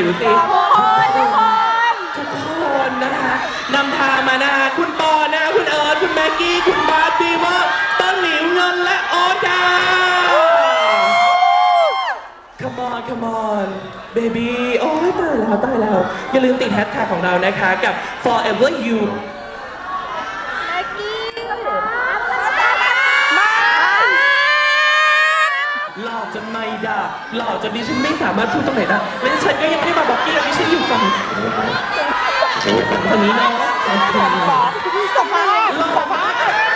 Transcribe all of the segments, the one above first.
นดูสิทุกคนนะคะนำทางมานะคะคุณปอนะคุณเอิร์ธคุณแม็กกี้ คุณบาร์บีเวอร์ต้นหลิวเงินและโอดา Come on Come on baby โอ้ยตายแล้วตายแล้ว อย่าลืมติดแฮชแท็กของเรานะคะกับ forever you หล่อจนไม่ได้ หล่อจนดิฉันไม่สามารถพูดตรงไหนได้และฉันก็ยังไม่ได้มาบอกกี้เลยดิฉันอยู่ฝั่งฉันอยู่ฝั่งทางนี้นะฝั่งทางนี้หล่อมากหล่อมาก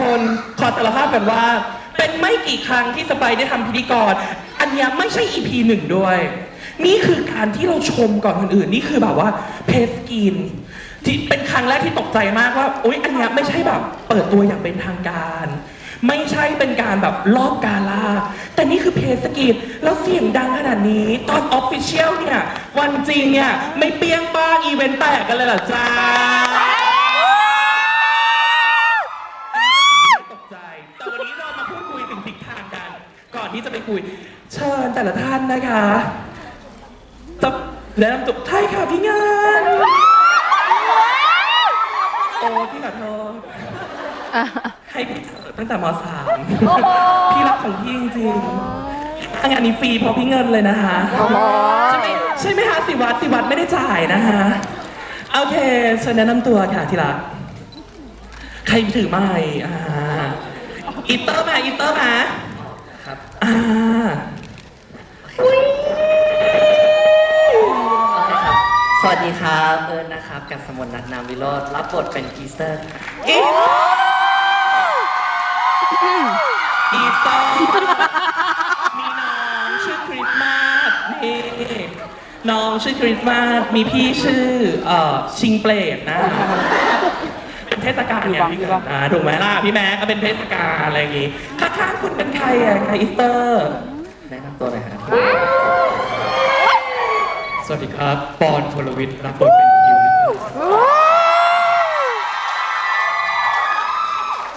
คนขอสารภาพกันว่า เป็นไม่กี่ครั้งที่สไปได้ทำพิธีกร อันเนี้ยไม่ใช่ EP หนึ่งด้วย นี่คือการที่เราชมก่อนคนอื่น นี่คือแบบว่าเพสกินที่เป็นครั้งแรกที่ตกใจมากว่าโอ๊ยอันเนี้ยไม่ใช่แบบเปิดตัวอย่างเป็นทางการ ไม่ใช่เป็นการแบบรอบกาลาแต่นี่คือเพสกินแล้วเสียงดังขนาดนี้ ตอนออฟฟิเชียลเนี่ย วันจริงเนี่ย ไม่เปี้ยงป้างอีเวนต์แตกกันเลยเหรอจ้า ที่จะไปคุย เชิญแต่ละท่านนะคะจะแนะนำตัวใช่ค่ะพี่งานโอ้พี่ขอโทษให้พี่เจอตั้งแต่มสามพี่รักของพี่จริงๆงานนี้ฟรีเพราะพี่เงินเลยนะคะใช่ไหมใช่ไหมคะสิวัตรสิวัตรไม่ได้จ่ายนะคะโอเคเชิญแนะนำตัวค่ะที่รักใครถือไม้อ่าอีเตอร์มาอีเตอร์มาครับอ่า สวัสดีครับ เอิญนนะครับกับสมนนัทนามวิโรธรับบทเป็นกีสเตอร์อีอีเตอร์มีน้องชื่อคริสต์มาสนี่น้องชื่อคริสต์มาสมีพี่ชื่อเอ่อชิงเปลดนะเป็นเทศกาลเนี่ยพี่กันอ่าถูกไหมล่ะพี่แม็กก็เป็นเทศกาลอะไรอย่างงี้ข้างๆคุณ นใครอะใครอีสเตอร์แนะนำตัวหน่อยครับสวัสดีครับปอนพลวิทย์รับบทเป็นยิวนะครับ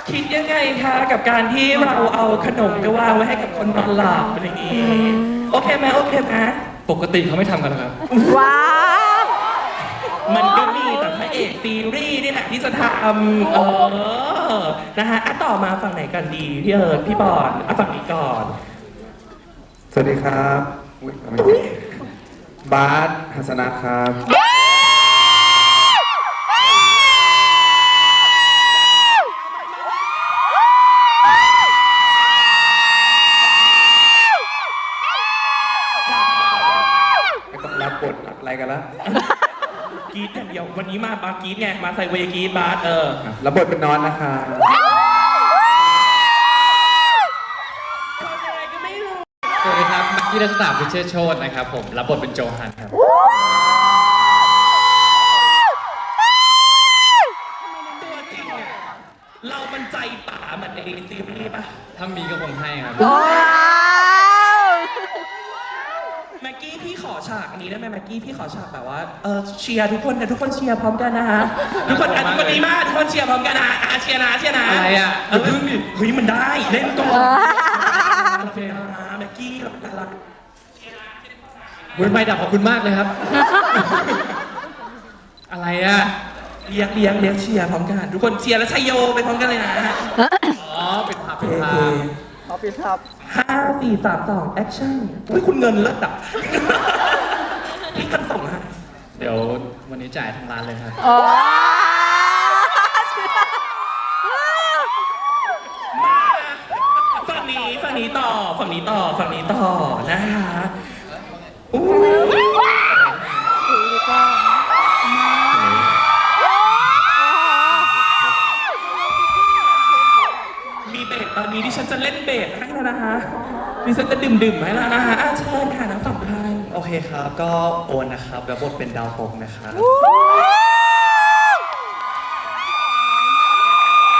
คิดยังไงคะกับการที่เราเอาขนมไปวางไว้ให้กับคนนอนหลับอะไรอย่างงี้ โอเคไหมโอเคไหมปกติเขาไม่ทำกันหรอกครับ ว้าว มันก็มีแต่พระเอกซีรีส์นี่แหละที่จะทำเออนะฮะอะต่อมาฝั่งไหนกันดีพี่เอิร์ธพี่บอลอะฝั่งนี้ก่อนสวัสดีครับอุ๊ยไม่ใช่บาสหัสนะครับ กรีดอย่างเดียววันนี้มาบาร์กรีดไงมาใส่เวย์กรีดบาร์เอออะรับบทเป็นนอนนะครับยังไงก็ไม่รู้สวัสดีครับมักกี้รัชตาพิเชษโชตนะครับผมรับบทเป็นโจฮันครับตัวจริงเนี่ยเรามันใจป่าเหมันในซีรีส์ปะถ้ามีก็คงให้ครับ ว้าว แม็กกี้พี่ขอฉากอันนี้ ได้ไหมแม็กกี้พี่ขอฉากแบบว่าเออเชียร์ทุกคนนะทุกคนเชียร์พร้อมกันนะฮะทุกคนอะทุกคนดีมากทุกคนเชียร์พร้อมกันนะอะเชียร์นะเชียร์นะอะไรอะเออเพิ่งดิเฮ้ยมันได้เล่นก่อนโอเคนะแม็กกี้เราเราวุ้ยไม่ดับขอบคุณมากเลยครับ อะไรอะเลี้ยงเลี้ยงเลี้ยงเชียร์พร้อมกันทุกคนเชียร์แล้วชัยโยไปพร้อมกันเลยนะอ๋อเป็นผับโอเป็นเคทางขอปิดครับห้าสี่สามสองแอคชั่นอุ้ยคุณเงินเลิศอะพี่กัน ส่งฮะเดี๋ยววันนี้จ่ายทางร้านเลยครับว้าวฝนี้ฝั่งนี้ต่อฝั่งนี้ต่อฝั่งนี้ต่อนะคะอู้มีเบสตอนนี้ที่ฉันจะเล่นเบสให้แล้วนะคะดิฉันจะดื่มดื่มๆให้แล้วนะคะอะเชิญค่ะทั้งสองท่านโอ เคครับ ก็โอนนะครับแล้วบทเป็นดาวตกนะครับ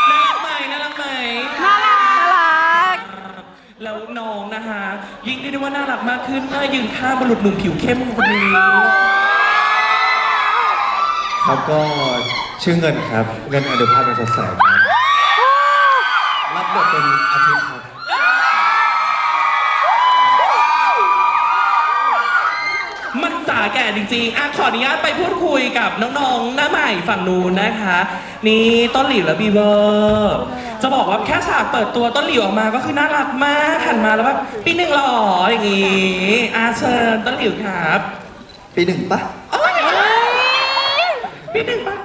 น่ารักไหมน่ารักไหมน่ารักน่ารัก แล้วน้องนะคะยิ่งเรียกได้ว่าน่ารักมากขึ้นเมื่อยืนข้างบุรุษหนุ่มผิวเข้มคนนี้ครับก็ชื่อเงินครับ เงินอนุภาพเป็นสดใสครับรับบทเป็นอาทิตย์ครับาแก่จริงๆอะขออนุญาตไปพูดคุยกับน้องๆหน้าใหม่ฝั่งนู้นนะคะ นี่ต้นหลิวและบีเวอร์จะบอกว่าแค่ฉากเปิดตัวต้นหลิวออกมาก็คือน่ารักมากหันมาแล้วแบบปีหนึ่งหรออย่างงี้อาเชิญต้นหลิวครับปีหนึ่งปะโอ๊ยปีหนึ่งปะ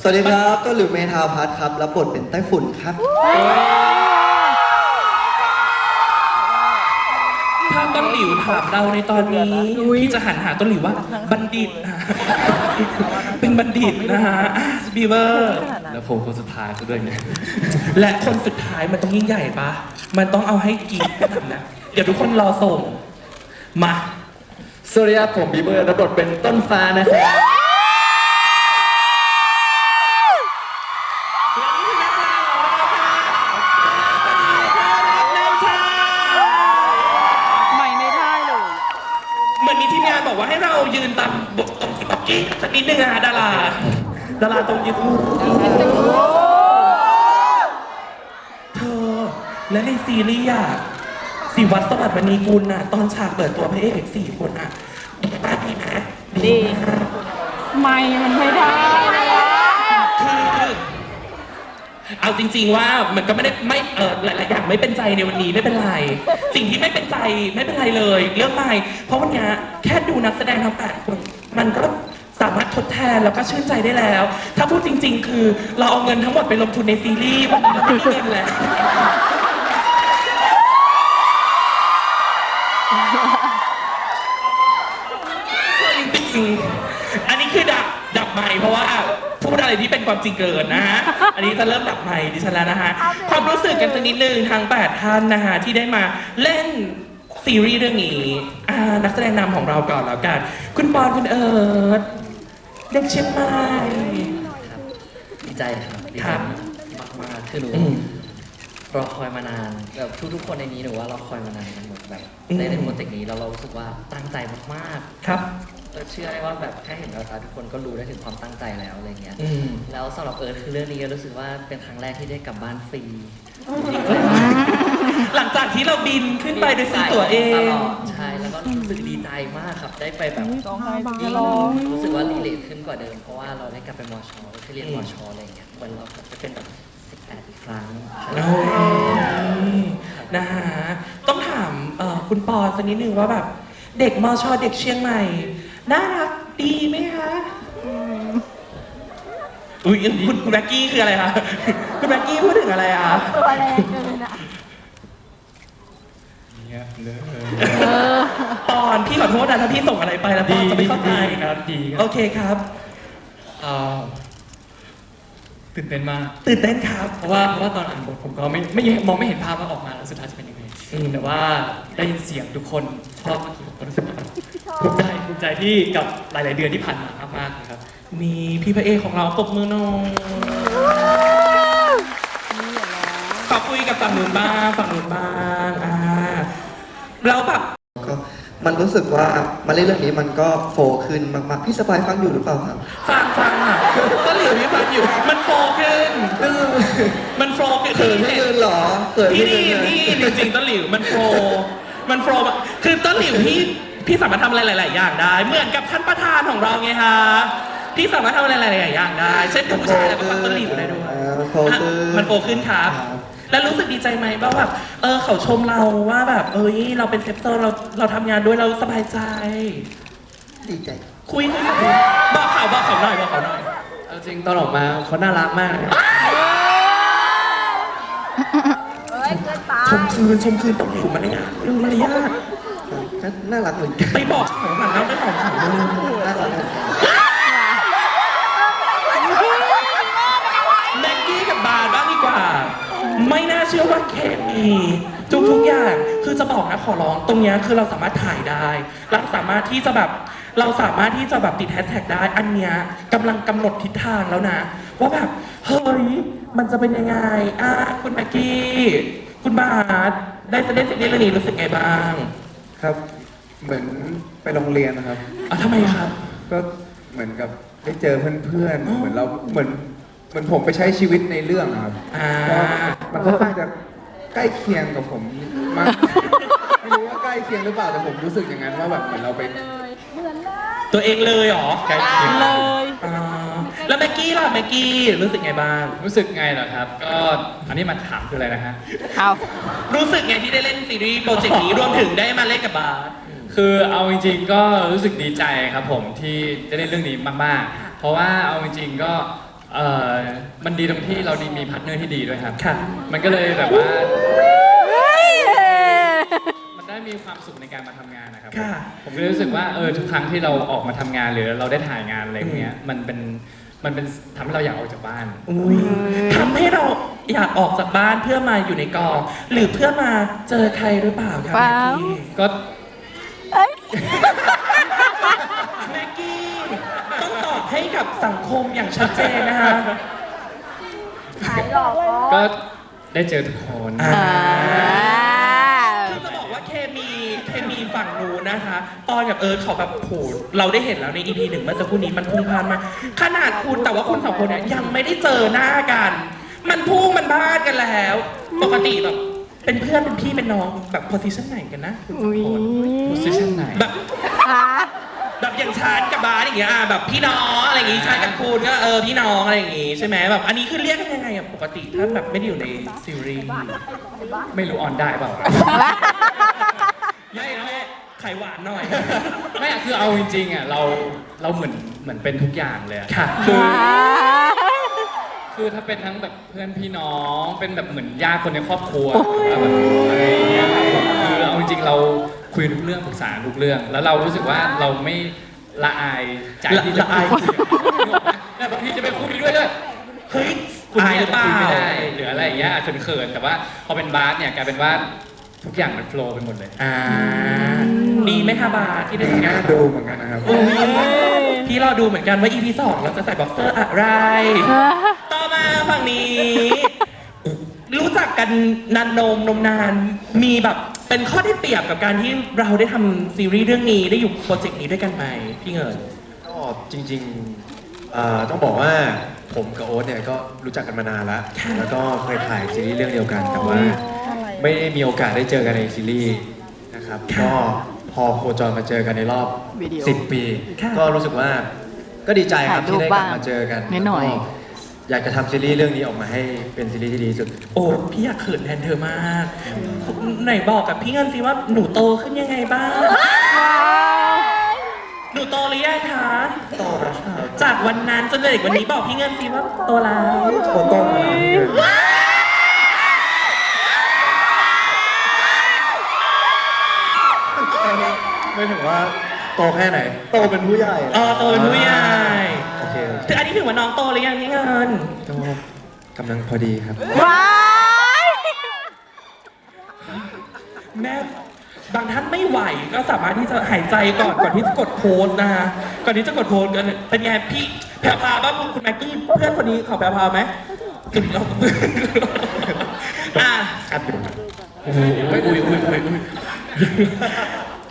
สวัสดีครับต้นหลิวเมธาพัฒน์ครับรับบทเป็นไต้ฝุ่นครับ ถ้าต้น หลิวถามเราในตอนนี้พี่จะหันหาต้นหลิวว่า บัณฑิตนะเป็นบัณฑิตนะฮะบีเวอร์แล้วผมคนสุดท้ายซะด้วยเนี่ยและคนสุดท้ายมันต้องยิ่งใหญ่ปะมันต้องเอาให้กรีดกันนะเดี๋ยวทุกคนรอส่ง มาสวัสดีครับผมบีเบอร์รับบทเป็นต้นฟ้านะครับ นิดนึงอะดาราดาราตรงยืนเธอและในซีรีส์อะสีวัดสวัสดิ์มณีกุลน่ะ ตอนฉากเปิดตัวพระเอกสี่คนอะดีมากดีไหมดีไม่มันไม่ได้คือเอาจริง ๆว่ามันก็ไม่ได้ไม่เออหลายๆอย่างไม่เป็นใจในวันนี้ไม่เป็นไร สิ่งที่ไม่เป็นใจไม่เป็นไรเลย เรื่องไม่เพราะวันนี้แค่ดูนักแสดงทั้งแปดคนมันก็ สามารถทดแทนแล้วก็ชื่นใจได้แล้ว ถ้าพูดจริง ๆ คือเราเอาเงินทั้งหมดไปลงทุนในซีรีส์วันนี้เราไม่มีเงินแล้วจริงๆอันนี้คือดับดับไม้เพราะว่าพูดอะไรที่เป็นความจริงเกินนะฮะ อันนี้จะเริ่มดับไม้ดิฉันแล้วนะฮะ ความรู้สึกกันสักนิดนึงทั้ง8ท่านนะฮะที่ได้มาเล่นซีรีส์เรื่องนี้ นักแสดงนำของเราก่อนแล้วกัน คุณปอนคุณเอิร์ธ เด็กเชียงใหม่ครับดีใจครับดีคใจรับมากๆคือหนูอืมรอคอยมานานแบบทุกๆคนในนี้หนูว่าเราคอยมานานกันหมดแบบอืม ได้เล่นโปรเจกต์นี้แล้วเรารู้สึกว่าตั้งใจมากครับๆแล้วเชื่อได้ว่าแบบแค่เห็นแววตาทุกคนก็รู้ได้ถึงความตั้งใจแล้วอะไรเงี้ย อืม แล้วสำหรับเอิร์ธคือเรื่องนี้ก็รู้สึกว่าเป็นครั้งแรกที่ได้กลับบ้านฟรี หลังจากที่เราบินขึ้นไปโดยซื้อตั๋วเอตงลอดใช่แล้วก็รู้สึกดีใจมากครับ ได้ไปแบบร้องไห้บางยิ่งร้อง รู้สึกว่ารีเลทขึ้นกว่าเดิม เพราะว่าเราได้กลับไปมอชอที่เรียนอืมมอชออะไรเงี้ยเหมือนเราจะเป็นแบบ18อีกครั้ง โอ้ยนะฮะต้องถามเอ่อคุณปอนสักนิดนึงว่าแบบ เด็กมอชอเด็กเชียงใหม่ น่ารักดีไหมคะอุ้ยคุณคุณแบ็กกี้คืออะไรคะ คุณแบ็กกี้พูดถึงอะไรอะตัวแรงเกินอะ เนี่ยเลยปอนพี่ขอโทษนะถ้าพี่ส่งอะไรไปแล้วปอนจะไม่เข้าใจดีครับดีคโอรับเคครับอ่าตื่นเต้นมาก ตื่นเต้นครับ เพราะว่าเพราะว่าตอนอ่านบทผมก็ไม่ไม่มองไม่เห็นภาพว่าออกมาแล้วสุดท้ายจะเป็นยังไงอืม แต่ว่าได้ยินเสียงทุกคนชอบเมื่อกี้ผมก็รู้สึกว่าภูมิใจภูมิใจที่กับหลาย ๆ เดือนที่ผ่านมามากๆนะครับ มีพี่พระเอกของเราปรบมือหน่อยขอคุยกับฝั่งนู้นบ้างฝั่งนู้นบ้างอ่า แล้วแบบก็มันรู้สึกว่ามาเล่นเรื่องนี้มันก็โฟขึ้นมากๆพี่สบายฟังอยู่หรือเปล่าครับ ฟังฟังอะก็หลิวพี่ฟังอยู่ มันโฟขึ้นมันโฟขึ้นเขินไม่เกินเหรอเขินพี่ไม่เกินี่นเลย พี่จริงๆต้นหลิวมันโฟมันโฟมคือต้นหลิวพี่พี่สามารถทำอะไรหลาย ๆ อย่างได้ เหมือนกับท่านประธานของเราไงคะพี่สามารถทำอะไรหลาย ๆ อย่างได้ เช่นกับผู้ชายแล้วก็ฟังต้นหลิวได้ด้วยอ่ามันโฟขึ้นอะมันโฟขึ้นครับ ครับ แล้วรู้สึกดีใจไหมว่าแบบเออเขาชมเราว่าแบบเอ้ยเราเป็นเซฟเตอร์เราเราทำงานด้วยเราสบายใจ ดีใจ คุยคุยคุยบอกเขาบอกเขาหน่อยบอกเขาหน่อยเอาจริงตอนออกมาเขาน่ารักมากนะเฮ้ยเกินไปชมคืนชมคืนต้องอยู่มารยาทเรื่องมารยาทก็น่ารักเหมือนกันไปบอกของหันแล้วไปบอกของเลย น่ารักเหมือนกัน แม็กกี้กับบาร์บ้างดีกว่า ไม่น่าเชื่อว่าเคมีทุกทุกๆอย่างคือจะบอกนะขอร้องตรงเนี้ยคือเราสามารถถ่ายได้เราสามารถที่จะแบบเราสามารถที่จะแบบติดแฮชแท็กได้ อันเนี้ยกำลังกำหนดทิศทางแล้วนะ ว่าแบบเฮ้ยมันจะเป็นยังไงอะคุณแม็กกี้ คุณบาร์ได้จะได้สิ่งนี้เรื่องนี้รู้สึกไงบ้างครับ เหมือนไปโรงเรียนนะครับอะทำไมครับ ก็เหมือนกับได้เจอเพื่อนๆเหมือนเราเหมือน เหมือนผมไปใช้ชีวิตในเรื่องนะครับอ่า ก็มันค่อนข้างจะใกล้เคียงกับผมมากไม่รู้ว่าใกล้เคียงหรือเปล่าแต่ผมรู้สึกอย่างนั้นว่าแบบเหมือนเราไปตัวเองเลยเหรอใกล้เคียง เลย อ่าแล้วแม็กกี้ล่ะแม็กกี้รู้สึกไงบ้าง รู้สึกไงเหรอครับ ก็อันนี้มาถามคืออะไรนะฮะ เอารู้สึกไงที่ได้เล่นซีรีส์โปรเจกต์นี้รวมถึงได้มาเล่นกับบาส คือเอาจริงๆก็รู้สึกดีใจครับผมที่ได้เล่นเรื่องนี้มากๆ เพราะว่าเอาจริงๆก็ เออมันดีตรงที่เราดีมีพาร์ทเนอร์ที่ดีด้วยครับ ค่ะ มันก็เลยแบบว่าเฮ้ย มันได้มีความสุขในการมาทำงานนะครับ ค่ะผมก็เลยรู้สึกว่าเออทุกครั้งที่เราออกมาทำงานหรือเราได้ถ่ายงานอะไรพวกเนี้ยมันเป็นมันเป็นทำให้เราอยากออกจากบ้าน อุ้ยทำให้เราอยากออกจากบ้านเพื่อมาอยู่ในกอง หรือเพื่อมาเจอใครหรือเปล่าครับเปล่า แม็กกี้ ก็ เอ้ย กับสังคมอย่างชัดเจนนะคะก็ได้เจอทุกคนอ่าอ่า คือจะบอกว่าเคมีเคมีฝั่งนู้นนะคะ ตอนกับเอิร์ธเขาแบบโหเราได้เห็นแล้วใน EP หนึ่งเมื่อสักครู่นี้มันพุ่งพล่านมากขนาดคุณแต่ว่าคุณสองคนเนี่ยยังไม่ได้เจอหน้ากัน มันพุ่งมันพลาดกันแล้ว ปกติแบบเป็นเพื่อนเป็นพี่เป็นน้องแบบโพสิชันไหนกันนะคุณสออุ้งยคน position ไหนแบบอะ แบบอย่างชานกับบาสอย่างเงี้ยอะแบบพี่น้องอะไรอย่างงี้ชานกับคุณก็เออพี่น้องอะไรอย่างงี้ใช่ไหมแบบอันนี้คือเรียกกันยังไงอะปกติถ้าแบบไม่ได้อยู่ในซีรีส์ไม่รู้ออนได้เปล่าไม่นะแม่ไข่หวานหน่อย ไม่อะคือเอาจริงๆอะเราเราเหมือนเหมือนเป็นทุกอย่างเลยอะค่ะ คือคือถ้าเป็นทั้งแบบเพื่อนพี่น้องเป็นแบบเหมือนญาติคนในครอบครัวแบบอะไรอย่างเงี้ยครับผมคือเอาจริงๆเรา คุยทุกเรื่องปรึกษาทุกเรื่อง แล้วเรารู้สึกว่าเราไม่ละอายใจที่จะละอาย คุยแต่บางทีจะไปคุยด้วยด้วยเฮ้ยคุณอายอาหจรือจะเปล่า คุยไม่ได้หรืออะไรอย่างเงี้ยอาจจะเขินๆแต่ว่าพอเป็นบาสเนี่ยกลายเป็นว่าทุกอย่างมันโฟล์ไปหมดเลย อ่าดีไหมคะบาสที่ได้ทำงาน่านดูเหมือนกันนะครับ อุ๊ยพี่รอดูเหมือนกันว่า EP สองเราจะใส่บ็อกเซอร์อะไร ต่อมาฝั่งนี้ รู้จักกันนานนมนมนานมีแบบ เป็นข้อได้เปรียบกับการที่เราได้ทำซีรีส์เรื่องนี้ได้อยู่โปรเจกต์นี้ด้วยกันไหมพี่เงิน ก็จริงๆเอ่อต้องบอกว่าผมกับโอ๊ตเนี่ยก็รู้จักกันมานานแล้ว แล้วก็เคยถ่ายซีรีส์เรื่องเดียวกัน แต่ว่าไม่ได้มีโอกาสได้เจอกันในซีรีส์นะครับ ก็พอโคจรมาเจอกันในรอบ วิดีโอ10 ปี ค่ะก็รู้สึกว่าก็ดีใจครับถ่ายรูปที่ได้กลับบ้างมาเจอกันนิดหน่อย แล้วก็ อยากจะทำซีรีส์เรื่องนี้ออกมาให้เป็นซีรีส์ที่ดีที่สุด โอ้ พี่อยากเขินแทนเธอมาก ไหนบอกกับพี่เงินสิว่าหนูโตขึ้นยังไงบ้าง หนูโตหรือยังคะโตแล้วครับจากวันนั้นจนถึงวันนี้บอกพี่เงินสิว่าโตแล้วโตโต้มาแล้วพี่เงินไม่ถึงว่าโตแค่ไหน โตเป็นผู้ใหญ่ เออโตเป็นผู้ใหญ่ โอเคถึงอันนี้ถือว่าน้องโตหรือยังพี่เงินก็กำลังพอดีครับ ว้ายแม่บางท่านไม่ไหวก็สามารถที่จะหายใจก่อนก่อนที่จะกดโพสต์นะฮะก่อนที่จะกดโพสต์กันเป็นไงพี่แพรวพราวบ้างคุณแม็กกี้เพื่อนคนนี้ขอแพรวพราวไหมจุดเราอะอัดอยู่ครับโอ้โหอุ้ยอุ้ยอุ้ยอุ้ยอุ้ย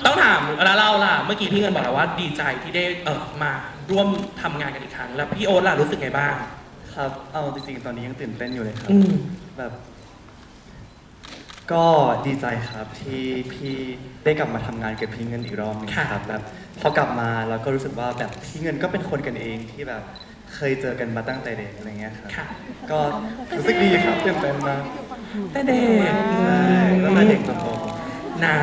ต้องถามแล้วเราล่ะ เมื่อกี้พี่เงินบอกแล้วว่าดีใจที่ได้เออมาร่วมทำงานกันอีกครั้ง แล้วพี่โอ๊ตล่ะรู้สึกไงบ้าง ครับ เอาจริงๆ ตอนนี้ยังตื่นเต้นอยู่เลยครับ อืม แบบ ก็ดีใจครับที่พี่ได้กลับมาทำงานกับพี่เงินอีกรอบหนึงค่ะ ครับแบบพอกลับมาเราก็รู้สึกว่าแบบพี่เงินก็เป็นคนกันเองที่แบบเคยเจอกันมาตั้งแต่เด็กอะไรเงี้ยครับ ค่ะก็รู้สึกดีครับตื่นเต้นมากแต่เด็กใช่ตั้งแต่เด็กจนโต นะ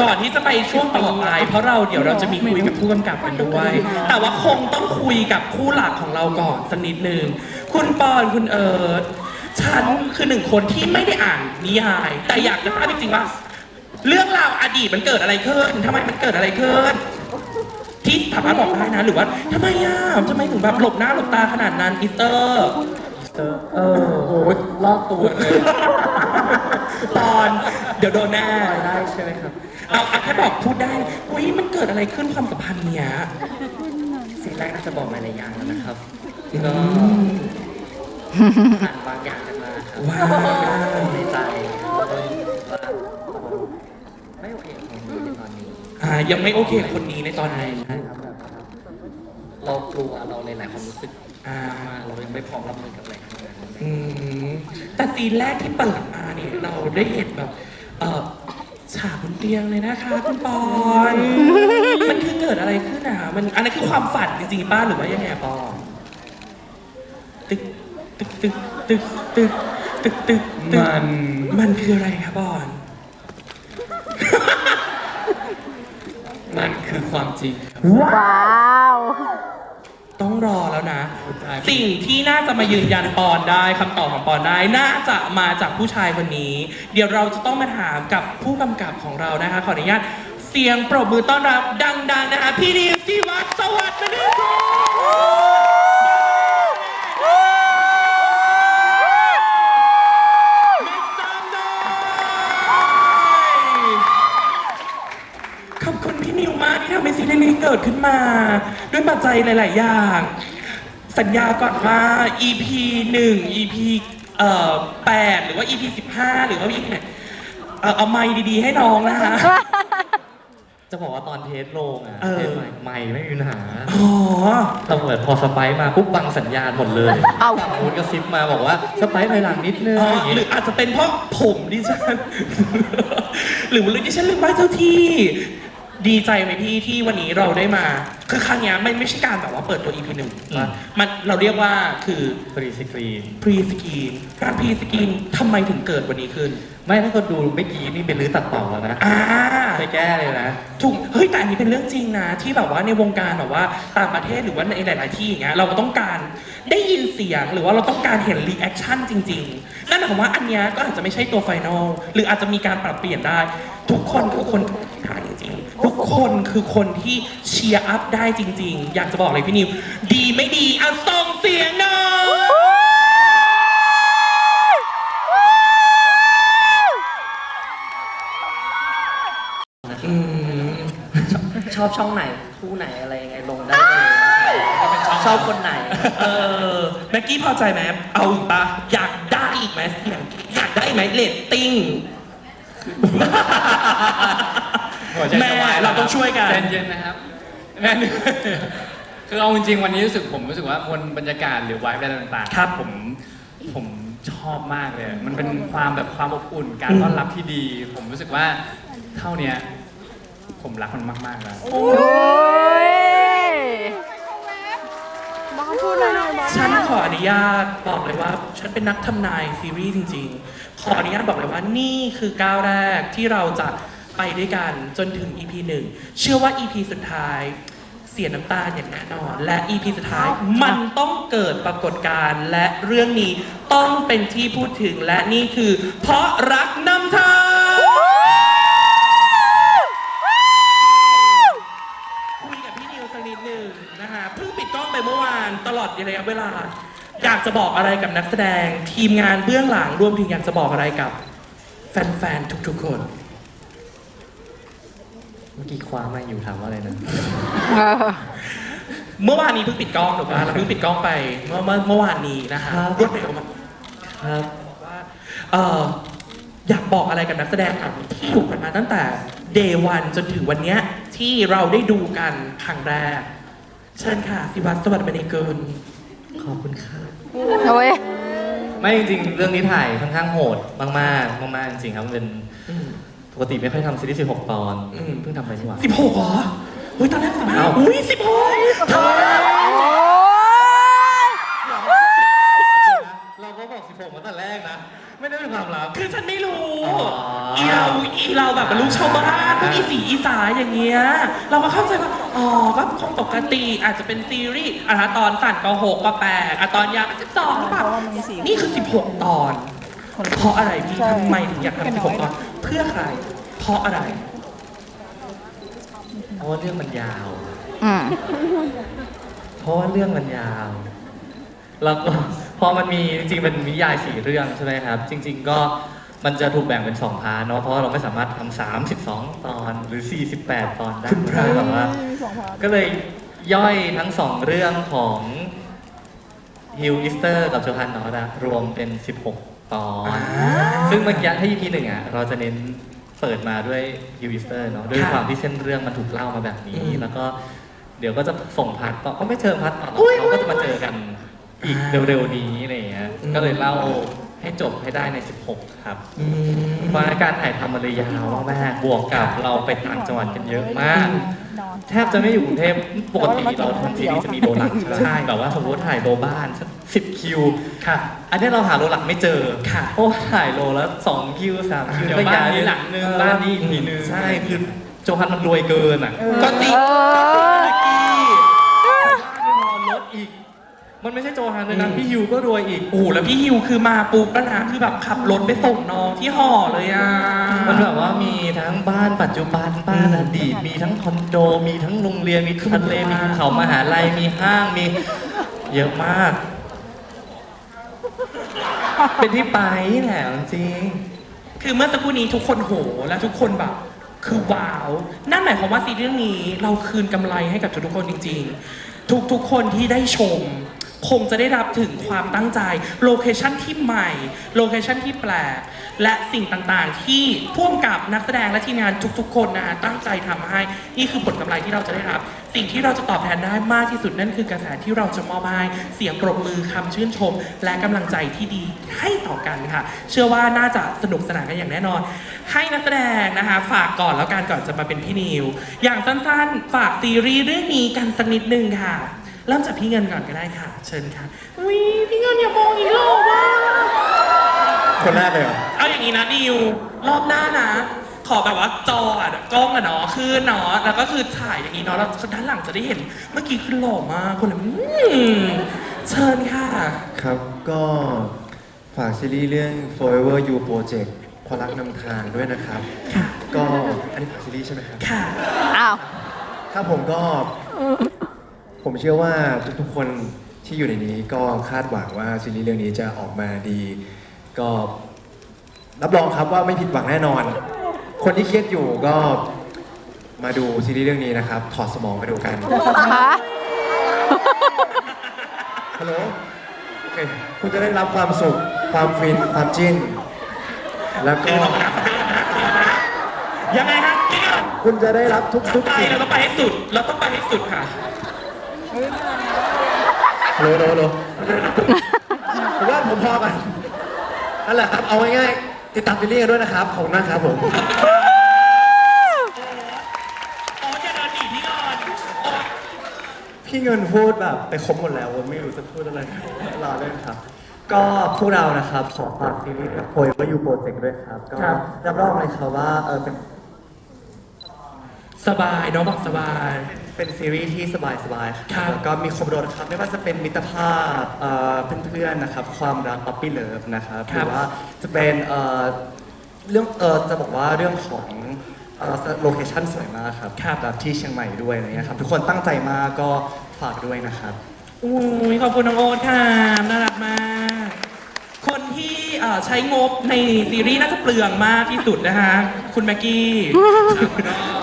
ก่อนที่จะไปช่วงต่อไปเพราะเราเดี๋ยวเราจะมีคุยกับผู้กำกับกันด้วย แต่ว่าคงต้องคุยกับคู่หลักของเราก่อนสักนิดนึง คุณปอนคุณเอิร์ธฉันคือหนึ่งคนที่ไม่ได้อ่านนิยาย แต่อยากจะทราบจริงๆว่า เรื่องราวอดีตมันเกิดอะไรขึ้นทำไมมันเกิดอะไรขึ้น ที่สามารถบอกได้นะ หรือว่าทำไมอะทำไมถึงแบบหลบหน้าหลบตาขนาดนั้นอีสเตอร์เออโอ้ยรอบตัวเลยตอนเดี๋ยวโดนแน่ได้ใช่ไหมครับ เอาเอาแค่บอกพูดได้อุ้ยมันเกิดอะไรขึ้นความสัมพันธ์เนี้ยสิ่งแรกน่าจะบอกมาหลายอย่างแล้วนะครับก็ผ่านบางอย่างกันมาครับว้าวในใจว่าไม่โอเคกับคนนี้ในตอนนี้อ่ายังไม่โอเคกับคนนี้ในตอนนี้ใช่ครับเรากลัวเราหลายๆความรู้สึกอ่ามากเรายังไม่พร้อมรับมือกับอะไรทั้งนั้นอืมแต่ซีนแรกที่เปิดมาเนี่ยเราได้เห็นแบบเออ ฉากบนเตียงเลยนะคะคุณปอนมันคือเกิดอะไรขึ้นอะมันอันนั้นคือความฝันจริงๆป้าหรือว่ายังไงอะปอนตึกตึกตึกตึกตึกตึกตึกตึกมัน มันคืออะไรครับปอน มันคือความจริง ว้าว ต้องรอแล้วนะ สิ่งที่น่าจะมายืนยันปอนได้คำตอบของปอนได้ น่าจะมาจากผู้ชายคนนี้ เดี๋ยวเราจะต้องมาถามกับผู้กำกับของเรานะคะ ขออนุญาตเสียงปรบมือต้อนรับดัง ๆ นะคะ พี่ดิวที่วัดสวัสดีค่ะ ที่ทำให้ซีรีส์นี้เกิดขึ้นมา ด้วยปัจจัยหลาย ๆ อย่าง สัญญาก่อนว่า EP 1 EP เอ่อ8หรือว่า EP 15 หรือว่า EP ไหนเอ่อเอาไมค์ดี ๆ ให้น้องนะคะ จะบอกว่าตอนเทสโลงอะเออ เทสใหม่ใหม่ไม่มีปัญหาอ๋อตำรวจพอสไปซ์มาปุ๊บบังสัญญาณหมดเลยเอ้าคุณกระซิบมาบอกว่าสไปซ์ไปหลังนิดนึงอ๋ออย่างหรืงี้ออาจจะเป็นเพราะผมดิฉัน หรือว่าดิฉันลืมไหว้เจ้าที่ ดีใจไหมพี่ที่วันนี้เราได้มา คือครั้งเนี้ยไม่ไม่ใช่การแบบว่าเปิดตัว EP หนึ่งนะมันเราเรียกว่าคือ ฟรีสกรีน pre screen การ pre screen ทำไมถึงเกิดวันนี้ขึ้นไม่ถ้าคนดูไม่อกี้นี่เป็นรื้อตัดต่อแล้วนะอ่า ไปแก้เลยนะ ถูกเฮ้ยแต่อันนี้เป็นเรื่องจริงนะ ที่แบบว่าในวงการแบบว่าต่างประเทศหรือว่าในหลาย ๆ ที่อย่างเงี้ยเราก็ต้องการได้ยินเสียงหรือว่าเราต้องการเห็นรีแอคชั่นจริง ๆ นั่นหมายความว่าอันเนี้ยก็อาจจะไม่ใช่ตัวไฟนอลหรืออาจจะมีการปรับเปลี่ยนได้ ทุกคนคือคนทางจริงๆ ทุกคนคือคนที่เชียร์อัพได้จริง ๆ อยากจะบอกเลยพี่นิว ดีไม่ดีเอาส่งเสียงหน่อยอืมชอบช่องไหนคู่ไหนอะไรยังไงลงได้เลยนะครับชอบคนไหน เออแม็กกี้พอใจไหมเอาอีกปะอยากได้อีกไหมเสียงอยากได้อีกไหมเรตติ้งหัวใจ แม่สบยเราต้องช่วยกัน เย็นๆนะครับแม่นี่คือเอาจริงๆวันนี้รู้สึกผมรู้สึกว่ามวลบรรยากาศหรือวายอะไรต่างๆครับผมผมชอบมากเลย มันเป็นความแบบความอบอุ่น การอืมต้อนรับที่ดี ผมรู้สึกว่าเท่าเนี้ยผมรักมันมากๆแล้วโอ้ยบ้าพูดเลยบ้าฉันขออนุญาตบอกเลยว่า ฉันเป็นนักทำนายซีรีส์จริง ๆ ขออนุญาตบอกเลยว่านี่คือก้าวแรกที่เราจะ ไปด้วยกันจนถึง EP หนึ่งเชื่อว่า EP สุดท้ายเสียน้ำตาอย่างแน่นอน และ EP สุดท้ายมันต้องเกิดปรากฏการณ์และเรื่องนี้ต้องเป็นที่พูดถึงและนี่คือ เพราะรักนำทางคุยกับพี่นิวสักนิดหนึ่งนะคะเพิ่งปิดกล้องไปเมื่อวานตลอดระยะเวลา อยากจะบอกอะไรกับนักแสดงทีมงานเบื้องหลังรวมถึงอยากจะบอกอะไรกับ แฟนๆทุกๆคน เมื่อกี้คว้ามาอยู่ถามว่าอะไรนะเออเมื่อวานนี้เพิ่งปิดกล้องถูกปะเราเพิ่งปิดกล้องไป เมื่อเมื่อเมื่อวานนี้นะคะครับ รวดเร็วมากครับว่าเอ่ออยากบอกอะไรกับนักแสดงอะที่อยู่กันมาตั้งแต่ day one จนถึงวันเนี้ยที่เราได้ดูกันครั้งแรก เชิญค่ะสิวัตรสวัสดิ์มณีกุลขอบคุณครับโอ้ยไม่จริงๆเรื่องนี้ถ่ายค่อนข้างโหดมากๆมากๆจริงๆครับมันเป็นอืม ปกติไม่ค่อยทำซีรีส์16 ตอนอืมเพิ่งทำไปนี่หว่าสิบหกเหรอเฮ้ยตอนแรกสิบห้าเอ้าอุ้ยสิบหกเธอโอ้ยเราก็บอก 16 มาตั้งแต่แรกนะ ไม่ได้เป็นความลับ คือฉันไม่รู้อ๋ออี อีเราอีเราแบบเป็นลูกชาวบ้านพวกอีสีอีสาอย่างเงี้ยเราก็เข้าใจว่าอ๋อก็คงปกติอาจจะเป็นซีรีส์อะถ้าตอนสั้นก็หกก็แปดอะตอนยาวก็สิบสองหรือเปล่านี่คือสิบหกตอน เพราะอะไรพี่ทำไมถึงอยากทำสิบหกตอนเพื่อใคร เพราะอะไรเพราะว่าเรื่องมันยาว อืม เพราะว่าเรื่องมันยาว แล้วก็ พอมันมีจริงๆเป็นนิยายสี่เรื่องใช่ไหมครับ จริง ๆ ก็มันจะถูกแบ่งเป็นสองพาร์ทเนาะเพราะว่าเราไม่สามารถทำสามสิบสองตอนหรือสี่สิบแปดตอนได้คุณพระแบบว่าก็เลยย่อยทั้งสองเรื่องของฮิวอิสเตอร์กับโจฮันนอตอะรวมเป็น 16 ตอน ซึ่งเมื่อกี้ถ้า EP หนึ่งอะเราจะเน้นเปิดมาด้วยฮิวอิสเตอร์เนาะด้วยค่ะความที่เส้นเรื่องมันถูกเล่ามาแบบนี้อืมแล้วก็เดี๋ยวก็จะส่งพัดต่อก็ไม่เชิงพัดต่อหรอกเราก็จะมาเจอกันอีกเร็วๆนี้อะไรอย่างเงี้ยก็เลยเล่าให้จบให้ได้ใน 16 ครับอืมเพราะฉะนั้นการถ่ายทำมันเลยยาวมากๆบวกกับเราไปต่างจังหวัดกันเยอะมาก แทบจะไม่อยู่กรุงเทพปกติเราทำซีรีส์จะมีโดหลักใช่ไหมใช่แบบว่าสมมติถ่ายโลบ้านสักสิบคิวค่ะ อันนี้เราหาโลหลักไม่เจอค่ะโอ้ถ่ายโลแล้วสองคิวสามคิวเดี๋ยวก็บ้านย้ายนี้หลังนึงบ้านนี้อีกทีนึงใช่คือโจฮันมันรวยเกินอะก็จริงเออไม่นอนรถอีก มันไม่ใช่โจฮันเลยนะอืมพี่ยูก็รวยอีก โอ้โหแล้วพี่ฮิวคือมาปุ๊บแล้วนะคือแบบขับรถไปส่งน้องที่หอเลยอะ มันแบบว่ามีทั้งบ้านปัจจุบันบ้านอดีตมีทั้งคอนโด มีทั้งโรงเรียนมีทะเลมีภูเขามหาลัยมีห้างมีเยอะมาก เป็นที่ไปแหละจริงคือเมื่อสักครู่นี้ทุกคนโหและทุกคนแบบคือว้าว นั่นหมายความว่าซีรีส์เรื่องนี้เราคืนกำไรให้กับทุกๆคนจริง ๆ ทุกๆคนที่ได้ชม คงจะได้รับถึงความตั้งใจ โลเคชันที่ใหม่ โลเคชันที่แปลก และสิ่งต่างๆ ที่พ่วงกับนักแสดงและทีมงานทุกๆ คนนะฮะตั้งใจทำให้ นี่คือผลกำไรที่เราจะได้รับ สิ่งที่เราจะตอบแทนได้มากที่สุดนั่นคือกระแสที่เราจะมอบให้เสียงปรบมือคำชื่นชม และกำลังใจที่ดีให้ต่อกันค่ะ เชื่อว่าน่าจะสนุกสนานกันอย่างแน่นอน ให้นักแสดงนะคะฝากก่อนแล้วกันก่อนจะมาเป็นพี่นิว อย่างสั้นๆ ฝากซีรีส์เรื่องนี้กันสักนิดนึงค่ะ เริ่มจากพี่เงินก่อนก็ได้ค่ะ เชิญค่ะอุ้ยพี่เงินอย่ามองอีกรอบว่าคนแรกเลยเหรอ เอาอย่างนี้นะนิวรอบหน้านะ ขอแบบว่าจออะกล้องอะเนาะขึ้นเนาะแล้วก็คือถ่ายอย่างนี้เนาะแล้วด้านหลังจะได้เห็นเมื่อกี้คือหล่อมากคนละอืมเชิญค่ะ ครับก็ฝากซีรีส์เรื่อง Forever You Project ความรักนำทางด้วยนะครับ ค่ะ ก็อันนี้ฝากซีรีส์ใช่ไหมครับ ค่ะ อ้าว ครับผมก็ ผมเชื่อว่าทุกๆคนที่อยู่ในนี้ก็คาดหวังว่าซีรีส์เรื่องนี้จะออกมาดี ก็รับรองครับว่าไม่ผิดหวังแน่นอน คนที่เครียดอยู่ก็มาดูซีรีส์เรื่องนี้นะครับ ถอดสมองมาดูกันฮะฮัลโหลโอเคคุณจะได้รับความสุข ความฟิน ความจิ้น แล้วก็ ยังไงฮะพี่เงินคุณจะได้รับทุกทุกไปสิ่ง เราต้องไปให้สุด เราต้องไปให้สุดค่ะฮัล โลฮัลโลโลผมว่าผมพอกันนั่นแหละครับ เอาง่ายๆติดตามซีรีส์กันด้วยนะครับ ขอบคุณมากครับผม โอ้ยอย่าเดินหนีพี่เงินโอ๊ยพี่เงินพูดแบบไปครบหมดแล้วผมไม่รู้จะพูดอะไรรอเล่นครับ ก็พวกเรานะครับขอฝากซีรีส์โพยว่ายูโปรเจกต์ด้วยครับ ก็ครับ รับรองเลยครับว่าเออเป็น สบายเนาะบอกสบาย เป็นซีรีส์ที่สบายๆครับแล้วก็มีครบรถครับไม่ว่าจะเป็นมิตรภาพเอ่อเพื่อนๆนะครับ ความรักป๊อปปี้เลิฟนะครับหรือว่าจะเป็นเอ่อเรื่องเออจะบอกว่าเรื่องของโลเคชั่นสวยมากครับครับแบบที่เชียงใหม่ด้วยอะไรเงี้ยครับทุกคนตั้งใจมากก็ฝากด้วยนะครับอุ้ยขอบคุณน้องโอ๊ตค่ะน่ารักมากคน ที่เอ่อใช้งบในซีรีส์น่าจะเปลืองมากที่สุดนะคะ คุณแม็กกี้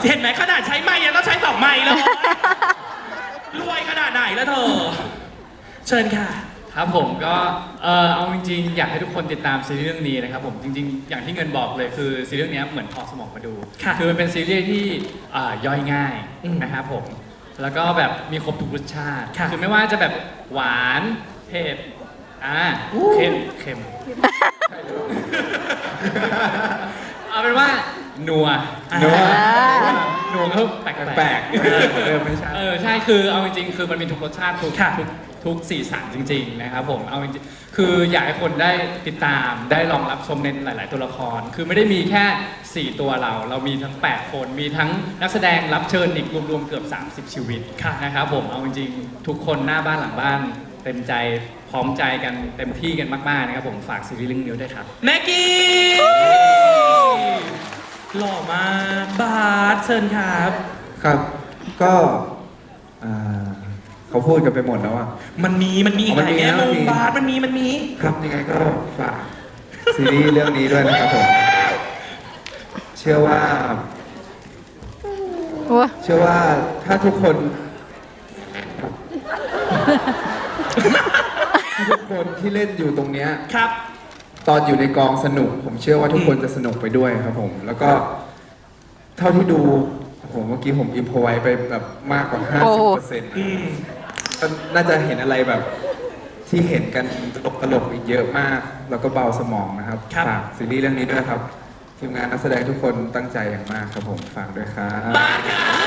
เห็นไหมขนาดใช้ไม้ยังต้องใช้สองไม้แล้วรวยขนาดไหนแล้วเธอ เชิญค่ะ ครับผมก็เออเอาจริงๆ อยากให้ทุกคนติดตามซีรีส์เรื่องนี้นะครับผมจริงๆ อย่างที่เงินบอกเลยคือซีรีส์เรื่องนี้เหมือนถอดสมองมาดูค่ะอมันเป็นซีรีส์ที่อ่าย่อยง่ายอืมนะครับผมแล้วก็แบบมีครบทุกรสชาติค่ะ อไม่ว่าจะแบบหวานเผ็ด อ่าเค็มเค็มเอาเป็นว่านัวอ่านัว อ่า นัวงๆก็แปลกๆแปลกๆเออไม่ใช่ เออใช่คือเอาจริงๆคือมันมีทุกรสชาติทุกค่ะทุกทุกสีสันจริง ๆ นะครับผมเอาจริงๆคืออยากให้คนได้ติดตามได้ลองรับชมในหลาย ๆ ตัวละคร คือไม่ได้มีแค่ 4 ตัวเรา เรามีทั้ง 8 คน มีทั้งนักแสดงรับเชิญอีกรวมๆเกือบ 30 ชีวิตนะครับผมเอาจริงๆทุกคนหน้าบ้านหลังบ้านเต็มใจ พร้อมใจกันเต็มที่กันมากๆนะครับผมฝากซีรีส์เรื่องนี้ด้วยครับแม็กกี้หล่อมากบาสเชิญครับครับ ก็อ่าเขาพูดกันไปหมดแล้วอะ มันมีมันมีอีกอ๋อหมันลายมีแง่นะมุมันมมีบาสมันมีมันมีครับยังไงก็ฝากซีรีส์เรื่องนี้ด้วยนะครับผม เชื่อว่าโอ้ยเชื่อว่าถ้าทุกคนถ้า ทุกคนที่เล่นอยู่ตรงเนี้ยครับ ตอนอยู่ในกองสนุก ผมเชื่อว่าทุกคนจะสนุกไปด้วยครับผม แล้วก็ เท่าที่ดูผมเมื่อกี้ผมอิมพอไว้ไปแบบมากกว่า โอ้โห 50เปอร์เซ็นต์น่าจะเห็นอะไรแบบ ที่เห็นกันตลกตลกๆอีกเยอะมาก แล้วก็เบาสมองนะครับครับ ฝากซีรีส์เรื่องนี้ด้วยครับ ทีมงานนักแสดงทุกคนตั้งใจอย่างมากครับผมฝากด้วยครับบาสครั